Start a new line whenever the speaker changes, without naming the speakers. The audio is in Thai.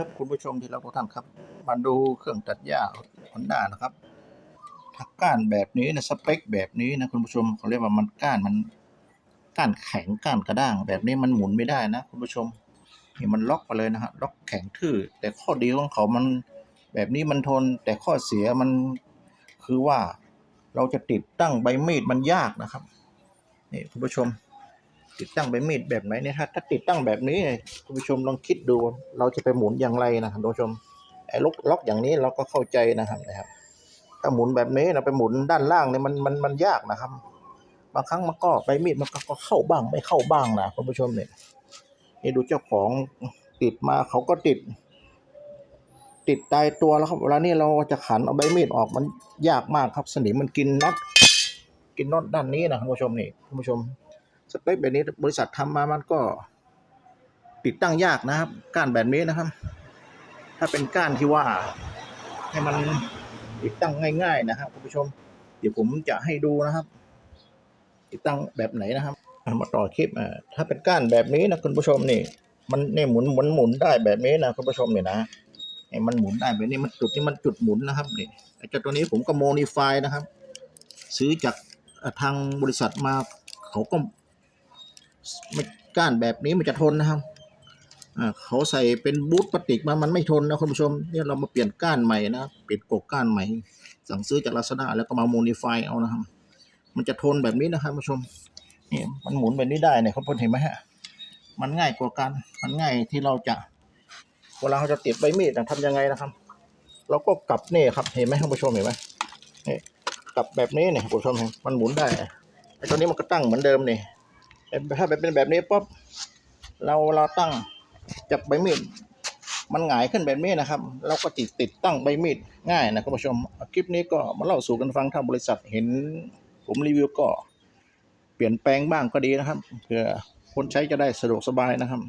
ครับคุณผู้ชมที่เราทุกท่านครับ มาดูเครื่องตัดหญ้าฮอนด้านะครับถ้าก้านแบบนี้นะสเปคแบบนี้นะคุณผู้ชมเขาเรียกว่ามันก้านมันก้านแข็งก้านกระด้าง แบบนี้มันหมุนไม่ได้นะคุณผู้ชมนี่มันล็อกไปเลยนะฮะล็อกแข็งทื่อ แต่ข้อดีของเขามันแบบนี้มันทน แต่ข้อเสียมันคือว่าเราจะติดตั้งใบมีดมันยากนะครับนี่คุณผู้ชม ติดตั้งใบมีดแบบไหนเนี่ยถ้าถ้าติดตั้งแบบนี้คุณผู้ชมลองคิดดูเราจะไปหมุนอย่างไรนะครับคุณผู้ชมไอ้ล็อกล็อกอย่างนี้เราก็เข้าใจนะครับนะครับถ้าหมุนแบบนี้เราไปหมุนด้านล่างเนี่ยมันมันมันยากนะครับบางครั้งมันก็ใบมีดมันก็ก็เข้าบ้างไม่เข้าบ้างนะคุณผู้ชมเนี่ยนี่ดูเจ้าของติดมาเขาก็ติด ติดตายตัวแล้วครับเวลานี้เราจะขันเอาใบมีดออกมันยากมากครับสนิมมันกินน็อตกินน็อตด้านนี้นะคุณผู้ชมนี่คุณผู้ชม สเปคแบบนี้บริษัททำมามันก็ติดตั้งยากนะครับ ก้านแบบนี้นะครับ ถ้าเป็นก้านที่ว่า ให้มันติดตั้งง่าย ๆ นะครับคุณผู้ชม เดี๋ยวผมจะให้ดูนะครับ ติดตั้งแบบไหนนะครับมาต่อคลิปอ่าถ้าเป็นก้านแบบนี้นะคุณผู้ชมนี่ มันเนี่ยหมุนหมุนหมุนได้แบบนี้นะคุณผู้ชมเนี่ยนะเนี่ยมันหมุนได้แบบนี้มันจุดนี้มันจุดหมุนนะครับนี่ไอ้เจ้าตัวนี้ผมก็โมดิฟายนะครับ ซื้อจากทางบริษัทมาเขาก็ ก้านแบบนี้มันจะทนนะครับอ่าเขาใส่เป็นบูทพลาสติกมา มันไม่ทนนะคุณผู้ชมเนี่ยเรามาเปลี่ยนก้านใหม่นะเปลี่ยนกกก้านใหม่ สั่งซื้อจากลาซาด้าแล้วก็มาโมดิฟายเอานะครับ มันจะทนแบบนี้นะครับคุณผู้ชมนี่มันหมุนแบบนี้ได้เนี่ยคุณผู้ชมเห็นไหมฮะ มันง่ายกว่ากันมันง่ายที่เราจะ เวลาเราจะติดใบมีดนะทำยังไงนะครับ เราก็กลับนี่ครับเห็นไหมคุณผู้ชมเห็นไหมนี่กลับแบบนี้เนี่ยคุณผู้ชมเห็นมันหมุนได้ไอ้ตัวนี้มันก็ตั้งเหมือนเดิมเนี่ย ถ้าเป็นแบบนี้ปุ๊บเราเราตั้งจับใบมีดมันหงายขึ้นแบบนี้นะครับ เราก็ติดติดตั้งใบมีดง่ายนะคุณผู้ชม คลิปนี้ก็มาเล่าสู่กันฟังถ้าบริษัทเห็นผมรีวิวก็ เปลี่ยนแปลงบ้างก็ดีนะครับเพื่อคนใช้จะได้สะดวกสบายนะครับ